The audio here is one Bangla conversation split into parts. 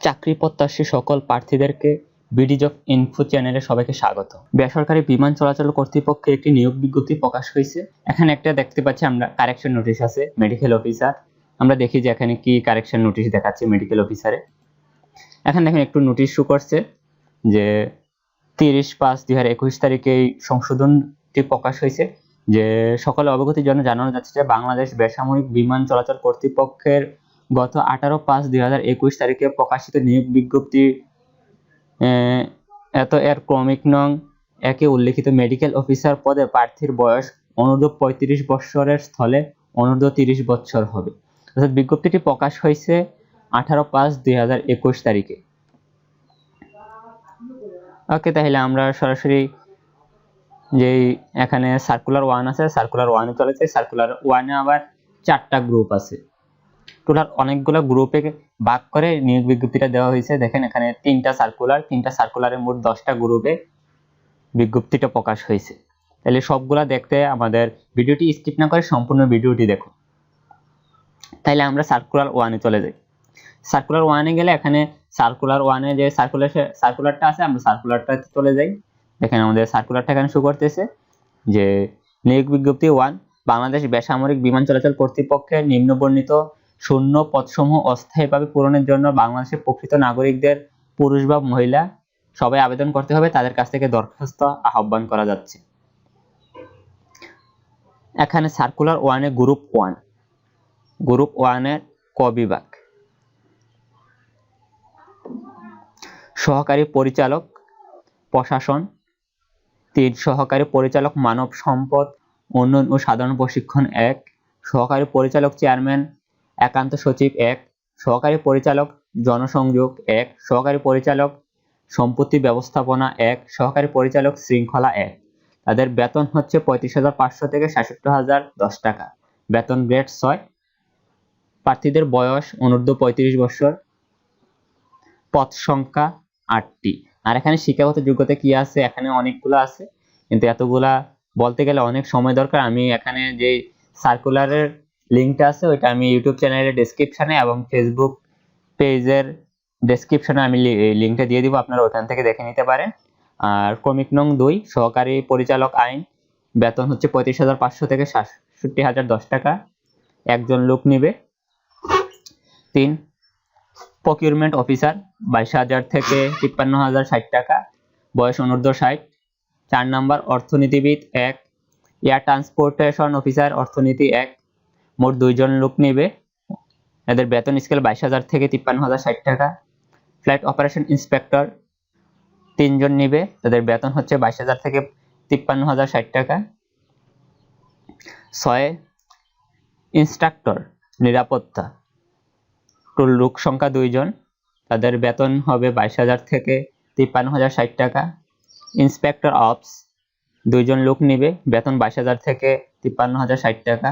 চাকরি প্রত্যাশী সকল প্রার্থীদেরকে বিডিজব ইনফো চ্যানেলে সবাইকে স্বাগত। বেসরকারি বিমান চলাচল কর্তৃপক্ষের একটি নিয়োগ বিজ্ঞপ্তি প্রকাশ হয়েছে। এখানে একটা দেখতে পাচ্ছি, আমরা কারেকশন নোটিশ আছে মেডিকেল অফিসার আমরা দেখি যে এখানে কি কারেকশন নোটিশ দেখাচ্ছে মেডিকেল অফিসারে এখানে দেখেন, একটু নোটিশ শু করছে যে তিরিশ পাঁচ দুই হাজার একুশ তারিখে এই সংশোধনটি প্রকাশ হয়েছে যে সকলে অবগতির জন্য জানানো যাচ্ছে যে বাংলাদেশ বেসামরিক বিমান চলাচল কর্তৃপক্ষের গত আঠারো পাঁচ দুই হাজার একুশ তারিখে প্রকাশিত নিয়োগ বিজ্ঞপ্তি এত এর ক্রমিক নং একে উল্লেখিত মেডিকেল অফিসার পদে প্রার্থীর বয়স অনূর্ধ্ব পঁয়ত্রিশ বৎসরের স্থলে অনূর্ধ্ব তিরিশ বৎসর হবে। অর্থাৎ বিজ্ঞপ্তিটি প্রকাশ হয়েছে আঠারো পাঁচ দুই হাজার একুশ তারিখে। ওকে, তাহলে আমরা সরাসরি যেই এখানে সার্কুলার ওয়ান আছে সার্কুলার ওয়ানে চলেছে সার্কুলার ওয়ানে আবার চারটা গ্রুপ আছে। টোটাল অনেকগুলো গ্রুপে ভাগ করে নিয়োগ বিজ্ঞপ্তিটা দেওয়া হয়েছে। দেখেন এখানে তিনটা সার্কুলার তিনটা সার্কুলারের মোট দশটা গ্রুপে বিজ্ঞপ্তিটা প্রকাশ হয়েছে। তাহলে সবগুলা দেখতে আমাদের ভিডিওটি স্কিপ না করে সম্পূর্ণ ভিডিওটি দেখো তাহলে আমরা সার্কুলার ওয়ানে চলে যাই। সার্কুলার ওয়ানে গেলে এখানে সার্কুলার ওয়ানে যে সার্কুলার সার্কুলারটা আছে, আমরা সার্কুলারটা চলে যাই। দেখেন আমাদের সার্কুলারটা এখানে শো করতেছে যে নিয়োগ বিজ্ঞপ্তি ওয়ান বাংলাদেশ বেসামরিক বিমান চলাচল কর্তৃপক্ষের নিম্নবর্ণিত শূন্য পদসমূহ অস্থায়ীভাবে পূরণের জন্য বাংলাদেশের প্রকৃত নাগরিকদের পুরুষ বা মহিলা সবাই আবেদন করতে হবে, তাদের কাছ থেকে দরখাস্ত আহ্বান করা যাচ্ছে। এখানে সার্কুলার ওয়ানে গ্রুপ ওয়ান গ্রুপ ওয়ানের ক বিভাগ। সহকারী পরিচালক, প্রশাসন, তিন, সহকারী পরিচালক মানব সম্পদ, উন্নয়ন ও সাধারণ প্রশিক্ষণ এক, সহকারী পরিচালক চেয়ারম্যান একান্ত সচিব এক, সহকারী পরিচালক জনসংযোগ এক, সহকারী পরিচালক সম্পত্তি ব্যবস্থাপনা এক, সহকারী পরিচালক শৃঙ্খলা এক। তাদের বেতন হচ্ছে পঁয়ত্রিশ হাজার পাঁচশো থেকে সাতষট্টি হাজার দশ টাকা। বেতন গ্রেড ছয়। প্রার্থীদের বয়স অনূর্ধ্ব পঁয়ত্রিশ বছর। পদ সংখ্যা আটটি। আর এখানে শিক্ষাগত যোগ্যতা কি আছে? এখানে অনেকগুলো আছে। কিন্তু এতগুলা বলতে গেলে অনেক সময় দরকার। আমি এখানে যে সার্কুলারের লিঙ্কটা আছে, ওইটা আমি ইউটিউব চ্যানেলের ডেসক্রিপশনে এবং ফেসবুক পেজের ডেসক্রিপশনে আমি লিঙ্কটা দিয়ে দিব, আপনারা ওখান থেকে দেখে নিতে পারেন। আর ক্রমিক নং দুই, সহকারী পরিচালক আইন, বেতন হচ্ছে পঁয়ত্রিশ হাজার পাঁচশো থেকে সাতষট্টি হাজার দশ টাকা, একজন লোক নিবে। তিন প্রকিউরমেন্ট অফিসার বাইশ হাজার থেকে তিপ্পান্ন হাজার ষাট টাকা, বয়স অনূর্ধ্ব ষাট। চার নাম্বার, অর্থনীতিবিদ, এক এয়ার ট্রান্সপোর্টেশন অফিসার অর্থনীতি এক। মোট দুইজন লোক নেবে। এদের বেতন স্কেল বাইশ হাজার থেকে তিপ্পান্ন হাজার ষাট টাকা। ফ্লাইট অপারেশন ইন্সপেক্টর তিনজন নিবে। তাদের বেতন হচ্ছে বাইশ হাজার থেকে তিপ্পান্ন হাজার ষাট টাকা। ছয় ইনস্ট্রাক্টর নিরাপত্তা। টোল লোক সংখ্যা দুইজন। তাদের বেতন হবে বাইশ হাজার থেকে তিপ্পান্ন হাজার ষাট টাকা। ইন্সপেক্টর অপস দুইজন লোক নেবে। বেতন বাইশ হাজার থেকে তিপ্পান্ন হাজার ষাট টাকা।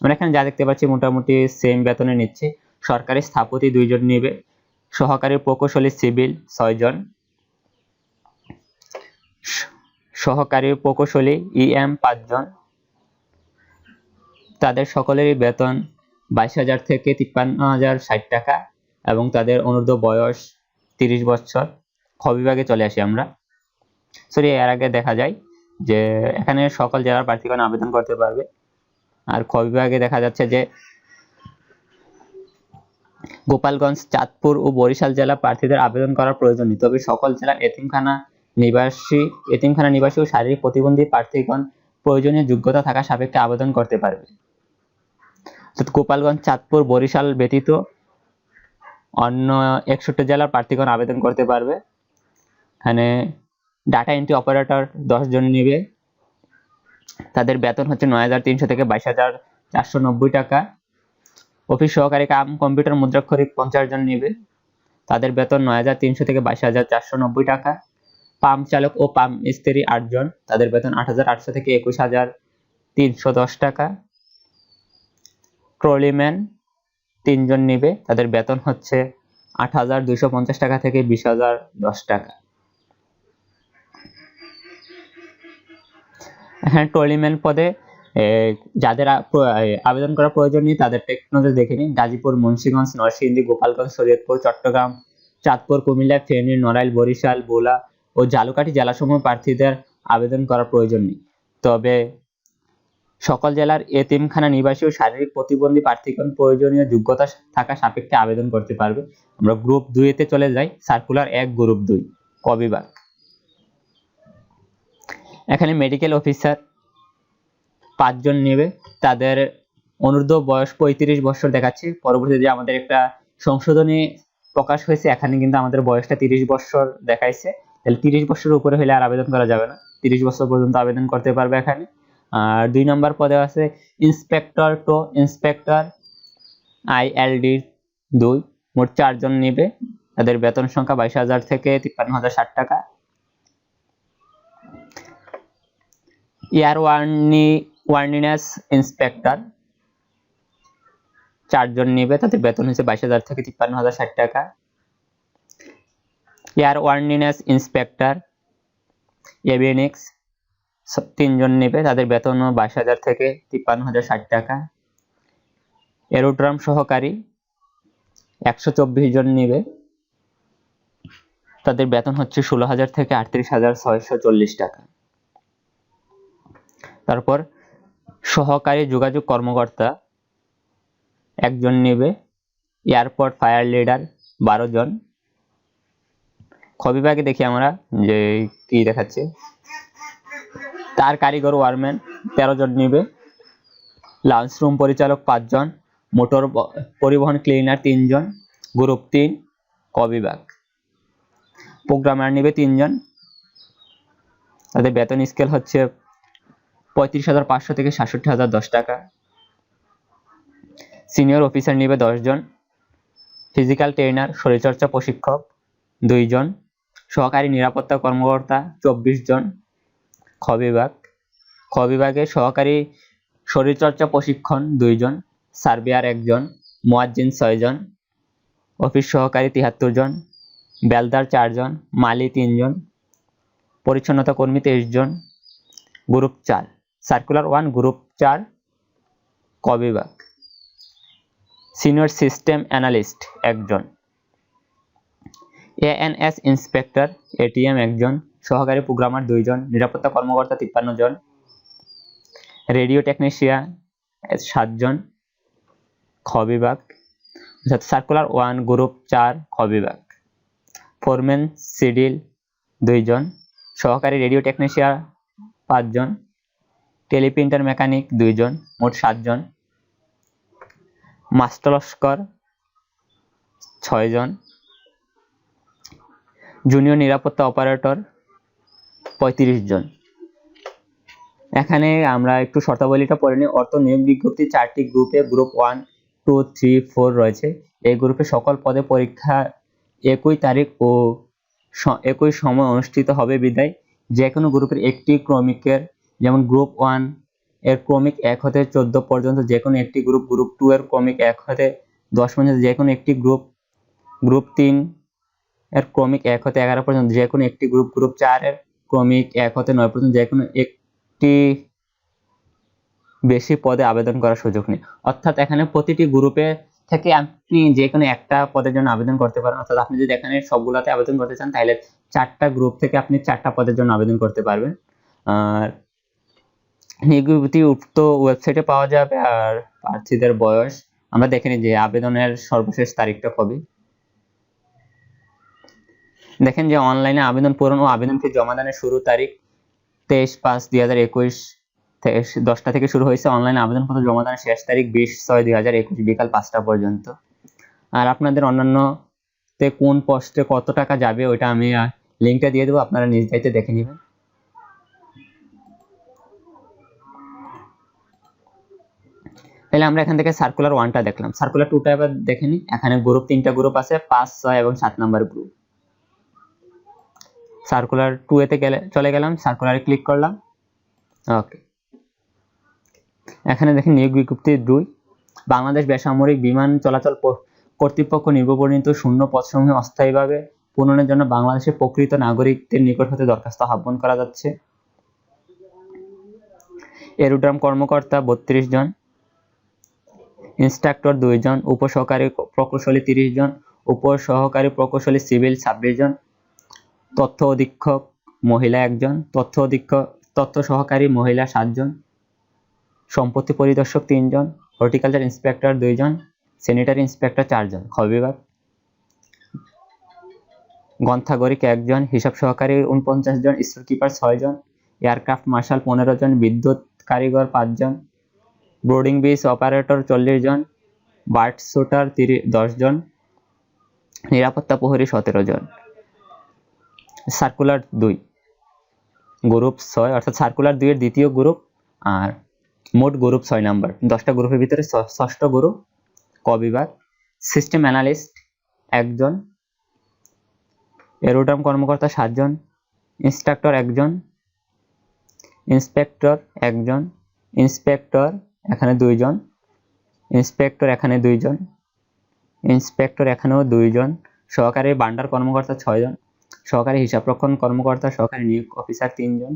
আমরা এখানে যা দেখতে পাচ্ছি মোটামুটি সেম বেতনে নিচ্ছে। সরকারি স্থাপতি দুইজন নেবে, সহকারী প্রকৌশলী সিভিল ছয়জন, সহকারী প্রকৌশলী ইএম পাঁচজন। তাদের সকলেরই বেতন বাইশ হাজার থেকে তিপ্পান্ন হাজার ষাট টাকা এবং তাদের অনূর্ধ্ব বয়স তিরিশ বছর। খ বিভাগে চলে আসি আমরা। সরি এর আগে দেখা যায় যে এখানে সকল জেলার প্রার্থীগণ আবেদন করতে পারবে। আর খ বিভাগে দেখা যাচ্ছে যে গোপালগঞ্জ, চাঁদপুর ও বরিশাল জেলা প্রার্থীদের আবেদন করার প্রয়োজন নেই। তবে সকল জেলার এতিমখানা নিবাসী এতিমখানা নিবাসী ও শারীরিক প্রতিবন্ধী প্রার্থীগণ প্রয়োজনীয় যোগ্যতা থাকা সাপেক্ষে আবেদন করতে পারবে। গোপালগঞ্জ, চাঁদপুর, বরিশাল ব্যতীত অন্য একষট্টি জেলার প্রার্থীগণ আবেদন করতে পারবে। এখানে ডাটা এন্ট্রি অপারেটর দশ জন নেবে। তাদের বেতন হচ্ছে নয় হাজার তিনশো থেকে বাইশ হাজার চারশো নব্বই টাকা। অফিস সহকারী কাম, কম্পিউটার মুদ্রাক্ষরিক পঞ্চাশ জন নেবে। তাদের বেতন নয় হাজার তিনশো থেকে বাইশ হাজার চারশো নব্বই টাকা। পাম্প চালক ও পাম্প মিস্ত্রি আটজন তাদের বেতন আট হাজার আটশো থেকে একুশ হাজার তিনশো দশ টাকা। ট্রলিম্যান তিনজন নিবে, তাদের বেতন হচ্ছে আট হাজার দুইশো পঞ্চাশ টাকা থেকে বিশ হাজার দশ টাকা। এখানে ট্রলিম্যান পদে যাদের আবেদন করা প্রয়োজন নেই, তাদের টেকনোলজি দেখে নিন। গাজীপুর, মুন্সিগঞ্জ, নরসিংদী, গোপালগঞ্জ, শরীয়তপুর, চট্টগ্রাম, চাঁদপুর, কুমিল্লা, ফেনী, নড়াইল, বরিশাল বোলা ও ঝালকাঠি জেলাসমূহ প্রার্থীদের আবেদন করার প্রয়োজন নেই। তবে সকল জেলার এতিমখানা নিবাসী ও শারীরিক প্রতিবন্ধী প্রার্থীগণ প্রয়োজনীয় যোগ্যতা থাকা সাপেক্ষে আবেদন করতে পারবে। আমরা গ্রুপ দুইতে চলে যাই সার্কুলার এক গ্রুপ দুই। ক বিভাগ এখানে মেডিকেল অফিসার পাঁচজন নেবে। তাদের অনূর্ধ্ব বয়স পঁয়ত্রিশ বছর দেখাচ্ছে। পরবর্তীতে আমাদের একটা সংশোধনী প্রকাশ হয়েছে। এখানে কিন্তু আমাদের বয়সটা তিরিশ বছর দেখাইছে। তাহলে তিরিশ বছরের উপরে হলে আর আবেদন করা যাবে না। তিরিশ বছর পর্যন্ত আবেদন করতে পারবে এখানে। আর দুই নম্বর পদে আছে ইন্সপেক্টর টু ইন্সপেক্টর আইএলডি দুই। মোট চারজন নেবে। তাদের বেতন সংখ্যা বাইশ হাজার থেকে তিপ্পান্ন হাজার ষাট টাকা। Air worthy, worthiness inspector. চারজন নেবে তাদের বেতন হচ্ছে বাইশ হাজার থেকে তিপ্পান্ন হাজার ষাট টাকা। এয়ার ওয়ার্নিনেস ইন্সপেক্টর এভিএনএক্স তিনজন নেবে, তাদের বেতন বাইশ হাজার থেকে তিপ্পান্ন হাজার ষাট টাকা। এরোড্রাম সহকারী, একশো চব্বিশ জন নেবে। তাদের বেতন হচ্ছে ষোলো হাজার থেকে আটত্রিশ হাজার ছয়শো চল্লিশ টাকা। তারপর সহকারী যোগাযোগ কর্মকর্তা একজন নেবে, এয়ারপোর্ট ফায়ার লিডার বারো জন। খবিভাগে দেখি আমরা যে কি দেখাচ্ছে। তার কারিগর ওয়ারম্যান তেরো জন নেবে। লাঞ্চ রুম পরিচালক পাঁচজন মোটর পরিবহন ক্লিনার তিনজন গ্রুপ তিন ক বিভাগ প্রোগ্রামার নেবে তিনজন তাদের বেতন স্কেল হচ্ছে পঁয়ত্রিশ হাজার পাঁচশো থেকে সাতষট্টি হাজার দশ টাকা। সিনিয়র অফিসার নেবে দশজন। ফিজিক্যাল ট্রেনার, শরীরচর্চা প্রশিক্ষক দুইজন। সহকারী নিরাপত্তা কর্মকর্তা চব্বিশ জন খ বিভাগ। খ বিভাগে সহকারী শরীরচর্চা প্রশিক্ষণ দুইজন। সার্বিয়ার একজন। মোয়াজ্জিন ছয়জন। অফিস সহকারী তিহাত্তর জন বেলদার চারজন। মালি তিনজন। পরিচ্ছন্নতা কর্মী তেইশ জন গ্রুপ চার। সার্কুলার ওয়ান গ্রুপ চার ক বিভাগ সিনিয়র সিস্টেম অ্যানালিস্ট একজন এএনএস ইন্সপেক্টর এটিএম একজন, সহকারী প্রোগ্রামার দুইজন, নিরাপত্তা কর্মকর্তা তিপ্পান্ন জন রেডিও টেকনিশিয়ান সাতজন খ বিভাগ অর্থাৎ সার্কুলার ওয়ান গ্রুপ চার খ বিভাগ ফোরম্যান সিডিল দুইজন, সহকারী রেডিও টেকনিশিয়ান পাঁচজন টেলিপ্রিন্টার মেকানিক দুইজন, মোট সাতজন। মাস্টলস্কর ছয়জন। জুনিয়র নিরাপত্তা অপারেটর পঁয়ত্রিশ জন এখানে আমরা একটু শর্তাবলীটা পড়ে নিই। অর্থ নিয়োগ বিজ্ঞপ্তি চারটি গ্রুপে, group one, two, three, four রয়েছে। এই গ্রুপে সকল পদে পরীক্ষা একই তারিখ ও একই সময় অনুষ্ঠিত হবে বিদায়। যে কোনো গ্রুপের একটি ক্রমিকের যেমন গ্রুপ ওয়ানের ক্রমিক এক হতে চোদ্দ পর্যন্ত যে কোনো একটি গ্রুপ গ্রুপ টু এর ক্রমিক এক হতে দশ পর্যন্ত যে কোনো একটি গ্রুপ গ্রুপ তিন এর ক্রমিক এক হতে এগারো পর্যন্ত যে কোনো একটি গ্রুপ গ্রুপ চার এর ক্রমিক এক হতে নয় পর্যন্ত যে কোনো একটি বেশি পদে আবেদন করার সুযোগ নেই। অর্থাৎ এখানে প্রতিটি গ্রুপে থেকে আপনি যে কোনো একটা পদের জন্য আবেদন করতে পারেন। অর্থাৎ আপনি যদি এখানে সবগুলোতে আবেদন করতে চান, তাহলে চারটা গ্রুপ থেকে আপনি চারটা পদের জন্য আবেদন করতে পারবেন। আর নিয়োগবিজ্ঞপ্তি উক্ত ওয়েবসাইটে পাওয়া যাবে আর প্রার্থীদের বয়স। আমরা দেখে নিই যে আবেদনের সর্বশেষ তারিখটা কবে। দেখেন যে অনলাইনে আবেদন পূরণ ও আবেদন ফি জমা দানের শুরু তারিখ তেইশ পাঁচ দুই হাজার একুশ দশটা থেকে শুরু হয়েছে। অনলাইনে আবেদনপত্র জমা দানের শেষ তারিখ বিশ ছয় দুই হাজার একুশ বিকাল পাঁচটা পর্যন্ত। আর আপনাদের অন্যান্য তে কোন পোস্টে কত টাকা যাবে ওইটা আমি লিঙ্কটা দিয়ে দেবো, আপনারা নিজ দেখে নেবেন। তাহলে আমরা এখান থেকে সার্কুলার ওয়ানটা দেখলাম। সার্কুলার টুটা এবার দেখে নিই। এখানে গ্রুপ তিনটা গ্রুপ আছে, পাঁচ, ছয় এবং সাত নাম্বার গ্রুপ সার্কুলার টু এতে গেলে, চলে গেলাম সার্কুলারে ক্লিক করলাম। ওকে এখানে দেখেন নিয়োগ বিজ্ঞপ্তি দুই। বাংলাদেশ বেসামরিক বিমান চলাচল কর্তৃপক্ষ নির্বাচিত শূন্য পদসমূহে অস্থায়ীভাবে পূরণের জন্য বাংলাদেশের প্রকৃত নাগরিকদের নিকট হতে দরখাস্ত আহ্বান করা যাচ্ছে। এরোড্রাম কর্মকর্তা বত্রিশ জন। ইনস্ট্রাক্টর দুইজন, উপসহকারী প্রকৌশলী তিরিশ জন উপর সহকারী প্রকৌশলী সিভিল ছাব্বিশ জন তথ্য অধীক্ষক মহিলা একজন, তথ্য অধীক্ষক, তথ্য সহকারী মহিলা সাতজন, সম্পত্তি পরিদর্শক তিনজন, হর্টিকালচার ইন্সপেক্টর দুইজন, স্যানিটারি ইন্সপেক্টর চারজন। খ বিভাগ। গ্রন্থাগারিক একজন, হিসাব সহকারী উনপঞ্চাশ জন স্টোর কিপার ছয়জন, এয়ারক্রাফট মার্শাল পনেরো জন, বিদ্যুৎ কারিগর পাঁচজন বোর্ডিং বিচ অপারেটর চল্লিশ জন বার্ড শুটার তিরিশ দশ জন, নিরাপত্তা প্রহরী সতেরো জন। সার্কুলার দুই। গ্রুপ ছয়, অর্থাৎ সার্কুলার দুইয়ের দ্বিতীয় গ্রুপ আর মোট গ্রুপ ছয় নাম্বার দশটা গ্রুপের ভিতরে ষষ্ঠ গ্রুপ ক বিভাগ সিস্টেম অ্যানালিস্ট একজন এরোড্রাম কর্মকর্তা সাতজন ইন্সট্রাক্টর একজন ইন্সপেক্টর একজন ইন্সপেক্টর এখানে দুইজন, ইন্সপেক্টর এখানে দুইজন, ইন্সপেক্টর এখানেও দুইজন, সহকারী বান্ডার কর্মকর্তা ছয়জন, সহকারী হিসাবরক্ষণ কর্মকর্তা, সহকারী নিয়োগ অফিসার তিনজন।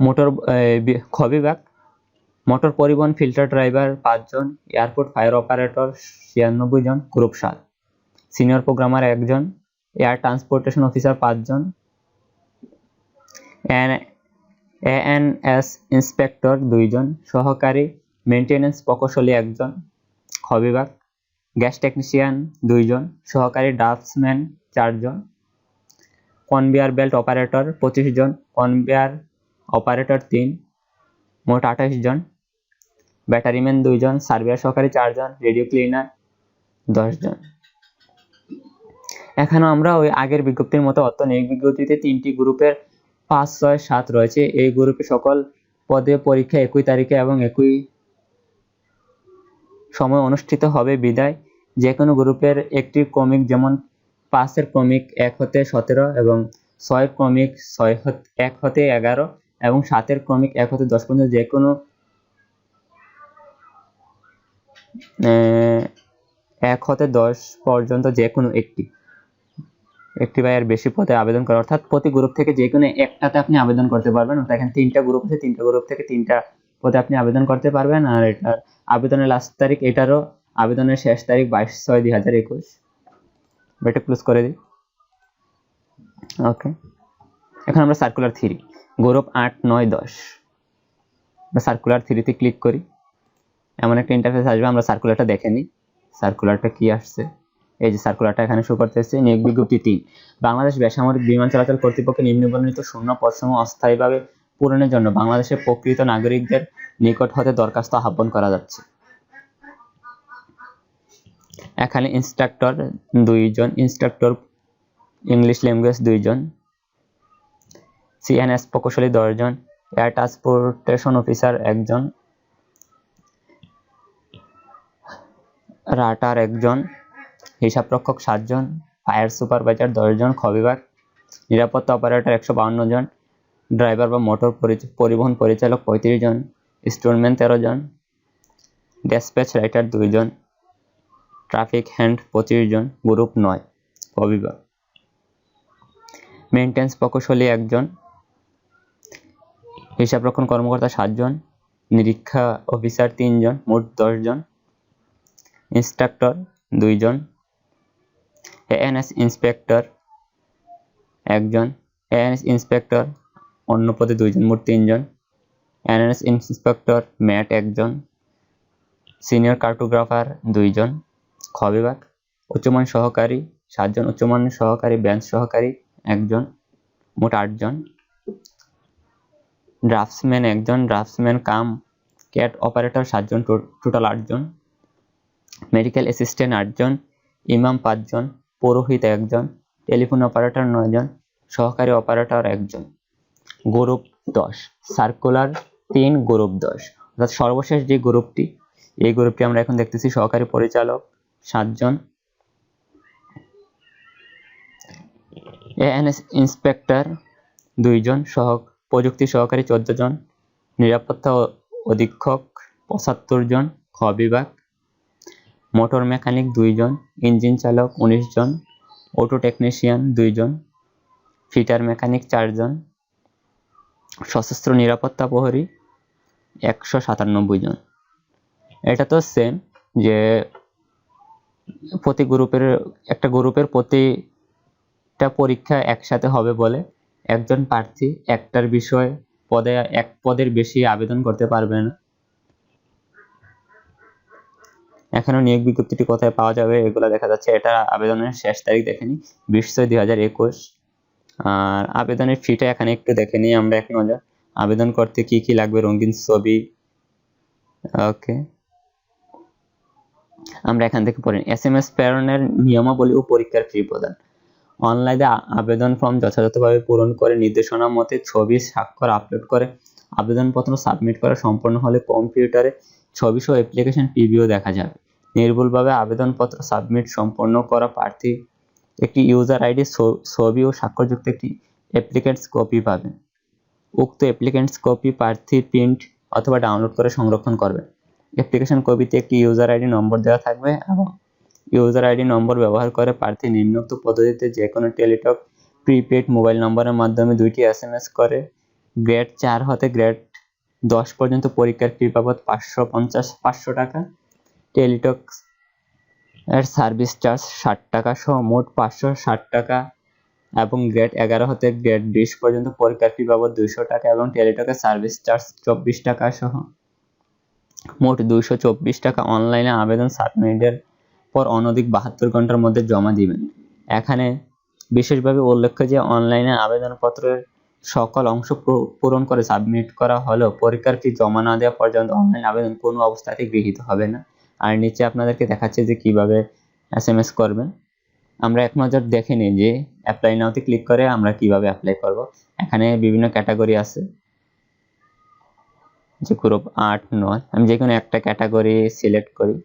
মোটর খ বিভাগ, মোটর পরিবহন ফিল্টার ড্রাইভার পাঁচজন, এয়ারপোর্ট ফায়ার অপারেটর ছিয়ানব্বই জন, গ্রুপ সাত। সিনিয়র প্রোগ্রামার একজন, এয়ার ট্রান্সপোর্টেশন অফিসার পাঁচজন। এএনএস ইন্সপেক্টর দুইজন, সহকারী মেনটেন্যান্স প্রকৌশলী একজন খ বিভাগ গ্যাস টেকনিশিয়ান দুইজন, সহকারী ড্রাফটসম্যান চারজন, কনভেয়ার বেল্ট অপারেটর পঁচিশ জন কনভেয়ার অপারেটর তিন, মোট আঠাশ জন ব্যাটারিম্যান দুইজন, সার্ভেয়ার সহকারী চারজন, রেডিও ক্লিনার দশজন। এখানে আমরা ওই আগের বিজ্ঞপ্তির মতো অর্থ বিজ্ঞপ্তিতে তিনটি গ্রুপের পাঁচ, ছয়, সাত রয়েছে। এই গ্রুপে সকল পদে পরীক্ষা একই তারিখে এবং একই সময় অনুষ্ঠিত হবে বিদায়। যে কোনো গ্রুপের একটি ক্রমিক, যেমন পাঁচের ক্রমিক এক হতে সতেরো এবং ছয়ের ক্রমিক ছয় হতে, এক হতে এগারো এবং সাতের ক্রমিক এক হতে দশ পর্যন্ত যে কোনো এক হতে দশ পর্যন্ত যে কোনো একটি। একটি বা এর বেশি পদে আবেদন করা, অর্থাৎ প্রতি গ্রুপ থেকে যে কোনো একটাতে আপনি আবেদন করতে পারবেন। অর্থাৎ এখানে তিনটা গ্রুপ আছে, তিনটা গ্রুপ থেকে তিনটা পদে আপনি আবেদন করতে পারবেন। আর এটার আবেদনের লাস্ট তারিখ, এটারও আবেদনের শেষ তারিখ বাইশ ছয় দুই হাজার একুশ এটা ক্লোজ করে দিই। ওকে এখন আমরা সার্কুলার থ্রি গ্রুপ আট, নয়, দশ। আমরা সার্কুলার থ্রিতে ক্লিক করি। এমন একটা ইন্টারফেস আসবে, আমরা সার্কুলারটা দেখে নিই। সার্কুলারটা কি আসছে? এই যে সার্কুলারটা এখানে শো করতেছে, নিয়োগ বিজ্ঞপ্তি তিন। বাংলাদেশ বেসামরিক বিমান চলাচল কর্তৃপক্ষ নিম্নবর্ণিত শূন্য পদসমূহ অস্থায়ীভাবে পূরণের জন্য বাংলাদেশের প্রকৃত নাগরিকদের নিকট হতে দরখাস্ত আহ্বান করা যাচ্ছে। এখানে ইনস্ট্রাক্টর দুইজন ইনস্ট্রাক্টর ইংলিশ ল্যাঙ্গুয়েজ দুইজন সিএনএস প্রকৌশলী দশজন এয়ার ট্রান্সপোর্টেশন অফিসার একজন রাটার একজন হিসাবরক্ষক সাতজন, ফায়ার সুপারভাইজার দশজন খ বিভাগ নিরাপত্তা অপারেটর একশো বাউন্ন জন, ড্রাইভার বা মোটর পরি- পরিবহন পরিচালক পঁয়ত্রিশ জন স্টোরম্যান তেরো জন, ডেসপ্যাচ রাইটার দুইজন ট্রাফিক হ্যান্ড পঁচিশ জন, গ্রুপ নয় বিভাগ মেনটেন্স প্রকৌশলী একজন, হিসাবরক্ষণ কর্মকর্তা সাতজন, নিরীক্ষা অফিসার তিনজন, মোট দশজন, ইন্সট্রাক্টর দুইজন এএনএস ইন্সপেক্টর একজন। এএনএস ইন্সপেক্টর অন্য পদে দুইজন, মোট তিনজন। এনএনএস ইন্সপেক্টর ম্যাট একজন। সিনিয়র কার্টোগ্রাফার দুইজন। খ বিভাগ, উচ্চমান সহকারী, সাতজন উচ্চমান সহকারী ব্যাঞ্চ সহকারী, একজন, মোট আটজন। ড্রাফটসম্যান একজন ড্রাফটসম্যান কাম ক্যাট অপারেটর সাতজন টোটাল আটজন। মেডিকেল অ্যাসিস্ট্যান্ট আটজন ইমাম পাঁচজন। পুরোহিত একজন, টেলিফোন অপারেটর নয়জন, সহকারী অপারেটর একজন। গ্রুপ দশ, সার্কুলার তিন, গ্রুপ দশ। অর্থাৎ সর্বশেষ যে গ্রুপটি, এই গ্রুপটি আমরা এখন দেখতেছি সহকারী পরিচালক সাতজন। এএনএস ইন্সপেক্টর দুইজন, সহ প্রযুক্তি সহকারী চোদ্দ জন নিরাপত্তা অধীক্ষক পঁচাত্তর জন খ বিভাগ। মোটর মেকানিক দুইজন, ইঞ্জিন চালক উনিশ জন, অটো টেকনিশিয়ান দুইজন, ফিটার মেকানিক চারজন, সশস্ত্র নিরাপত্তা প্রহরী একশো সাতানব্বই জন। এটা তো সেম যে প্রতি গ্রুপের, একটা গ্রুপের প্রতিটা পরীক্ষা একসাথে হবে বলে একজন প্রার্থী একটার বিষয় পদে এক পদের বেশি আবেদন করতে পারবে না। এখনও নিয়োগ বিজ্ঞপ্তিটি কোথায় পাওয়া যাবে এগুলো দেখা যাচ্ছে। এটা আবেদনের শেষ তারিখ দেখেনি বিশ ছয় দুই হাজার একুশ। আর আবেদনের ফিটা এখানে একটু দেখে নিই আমরা এক নজর আবেদন করতে কি কি লাগবে, রঙিন ছবি। ওকে। আমরা এখান থেকে পড়ি। এস এম এস প্রেরণের নিয়মাবলী ও পরীক্ষার ফি প্রদান। অনলাইনে আবেদন ফর্ম যথাযথভাবে পূরণ করে নির্দেশনা মতে ছবি স্বাক্ষর আপলোড করে, আবেদনপত্র সাবমিট করা সম্পন্ন হলে কম্পিউটারে ছবি সহ অ্যাপ্লিকেশন পিভিও দেখা যাবে। নির্ভুলভাবে আবেদনপত্র সাবমিট সম্পন্ন করা প্রার্থী একটি ইউজার আইডি ছবি ও স্বাক্ষরযুক্ত একটি অ্যাপ্লিকেন্টস কপি পাবেন। উক্ত অ্যাপ্লিকেন্টস কপি প্রার্থী প্রিন্ট অথবা ডাউনলোড করে সংরক্ষণ করবেন। অ্যাপ্লিকেশন কপিতে একটি ইউজার আইডি নম্বর দেওয়া থাকবে এবং ইউজার আইডি নম্বর ব্যবহার করে প্রার্থী নিম্নোক্ত পদ্ধতিতে যে কোনো টেলিটক প্রিপেড মোবাইল নম্বরের মাধ্যমে দুইটি এস করে গ্রেড চার হতে গ্রেড দশ পর্যন্ত পরীক্ষার ফি বাবদ পাঁচশো পঞ্চাশ, পাঁচশো টাকা। টেলিটক এর সার্ভিস চার্জ ষাট টাকা সহ মোট পাঁচশো ষাট টাকা এবং গ্রেড এগারো হতে গ্রেড বিশ পর্যন্ত পরীক্ষার ফি বাবদ দুইশো টাকা এবং টেলিটকের সার্ভিস চার্জ চব্বিশ টাকা সহ মোট দুইশো চব্বিশ টাকা। অনলাইনে আবেদন সাবমিটের পর অনধিক বাহাত্তর ঘণ্টার মধ্যে জমা দিবেন। এখানে বিশেষভাবে উল্লেখ্য যে অনলাইনে আবেদনপত্রের সকল অংশ পূরণ করে সাবমিট করা হলেও পরীক্ষার জমা না দেওয়া পর্যন্ত অনলাইন আবেদন কোনো অবস্থাতেই গৃহীত হবে না। আর নিচে আপনাদেরকে দেখাচ্ছে যে কীভাবে এস এম এস করবেন। আমরা এক নজর দেখে নিই যে অ্যাপ্লাই নাওতে ক্লিক করে আমরা কীভাবে অ্যাপ্লাই করব। এখানে বিভিন্ন ক্যাটাগরি আছে। যে গ্রুপ আট, নয়, আমি যে কোনো একটা ক্যাটাগরি সিলেক্ট করি।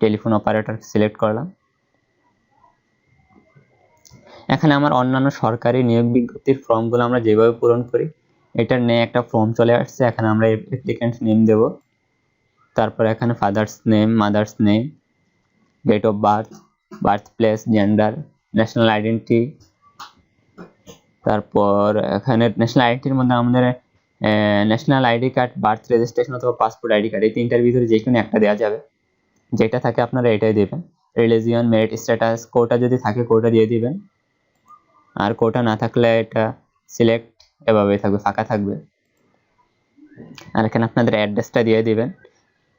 টেলিফোন অপারেটর সিলেক্ট করলাম। এখানে আমার অন্যান্য সরকারি নিয়োগ বিজ্ঞপ্তির ফর্মগুলো আমরা যেভাবে পূরণ করি, এটার নিয়ে একটা ফর্ম চলে আসছে, এখানে আমরা অ্যাপ্লিক্যান্ট নেম দেব। তারপর এখানে father's name mother's name date of birth birth place gender national identity তারপর এখানে ন্যাশনাল আইডেন্টির মধ্যে আমাদের national ID card birth registration অথবা পাসপোর্ট আইডি কার্ড এই তিনটার ভিতরে যে কোনো একটা দেওয়া যাবে। যেটা থাকে আপনারা এটাই দেবেন। রিলিজিয়ন মেরিট স্ট্যাটাস কোটা যদি থাকে কোটা দিয়ে দিবেন। আর কোটা না থাকলে এটা সিলেক্ট এভাবে থাকবে, ফাঁকা থাকবে। আর এখানে আপনাদের অ্যাড্রেসটা দিয়ে দিবেন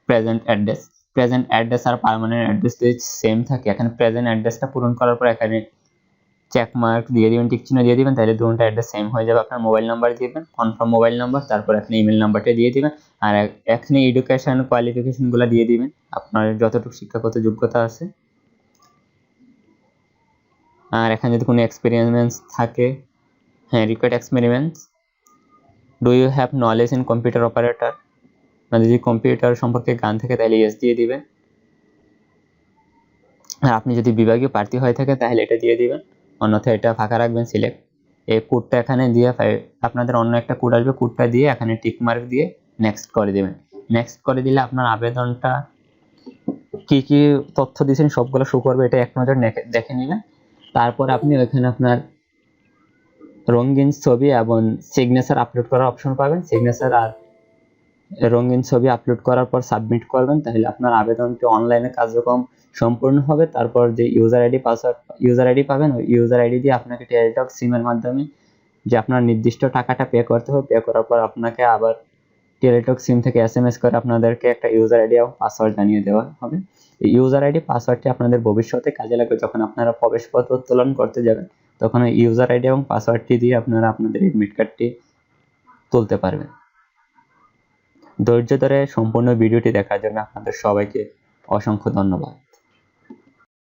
প্রেজেন্ট অ্যাড্রেস প্রেজেন্ট অ্যাড্রেস আর পারমানেন্ট অ্যাড্রেস যদি সেম থাকে, এখানে প্রেজেন্ট অ্যাড্রেসটা পূরণ করার পর এখানে চেক মার্ক দিয়ে দিবেন টিক চিহ্ন দিয়ে দিবেন, তাহলে দুটো অ্যাড্রেস সেম হয়ে যাবে। আপনার মোবাইল নাম্বার দিবেন কনফার্ম মোবাইল নাম্বার তারপর এখানে ইমেল নাম্বারটা দিয়ে দিবেন। আর এখানে এডুকেশন কোয়ালিফিকেশনগুলো দিয়ে দিবেন। আপনার যতটুকু শিক্ষাগত যোগ্যতা আছে আর এখানে যদি কোনো এক্সপেরিমেন্টস থাকে হ্যাঁ required experiments do you have knowledge in computer operator মানে যদি কম্পিউটার সম্পর্কে গান থাকে, তাহলে ইয়েস দিয়ে দিবেন। আর আপনি যদি বিভাগীয় প্রার্থী হয়ে থাকে, তাহলে এটা দিয়ে দিবেন। অন্যথায় এটা ফাঁকা রাখবেন সিলেক্ট এই কোডটা এখানে দিয়ে আপনাদের অন্য একটা কোড আসবে কোডটা দিয়ে এখানে টিক মার্ক দিয়ে নেক্সট করে দেবেন। নেক্সট করে দিলে আপনার আবেদনটা কি কি তথ্য দিয়েছেন, সবগুলো শো করবে, এটা এক নজর দেখে নেবেন। তারপর আপনি ওইখানে আপনার রঙিন ছবি এবং সিগনেচার আপলোড করার অপশন পাবেন। সিগনেচার আর রঙিন ছবি আপলোড করার পর সাবমিট করবেন, তাহলে আপনার আবেদনটি অনলাইনে কার্যক্রম সম্পূর্ণ হবে। তারপর যে user ID password user ID পাবেন, ওই ইউজার আইডি দিয়ে আপনাকে টেলিটক সিমের মাধ্যমে যে আপনার নির্দিষ্ট টাকাটা পে করতে হবে পে করার পর আপনাকে আবার টেলিটক সিম থেকে এস এম এস করে আপনাদেরকে একটা ইউজার আইডি এবং পাসওয়ার্ড জানিয়ে দেওয়া হবে। ইউজার আইডি পাসওয়ার্ডটি আপনাদের ভবিষ্যতে কাজে লাগবে। যখন আপনারা প্রবেশপত্র উত্তোলন করতে যাবেন, তখন ওই ইউজার আইডি এবং পাসওয়ার্ডটি দিয়ে আপনারা আপনাদের এডমিট কার্ডটি তুলতে পারবেন। ধৈর্য ধরে সম্পূর্ণ ভিডিওটি দেখার জন্য আপনাদের সবাইকে অসংখ্য ধন্যবাদ।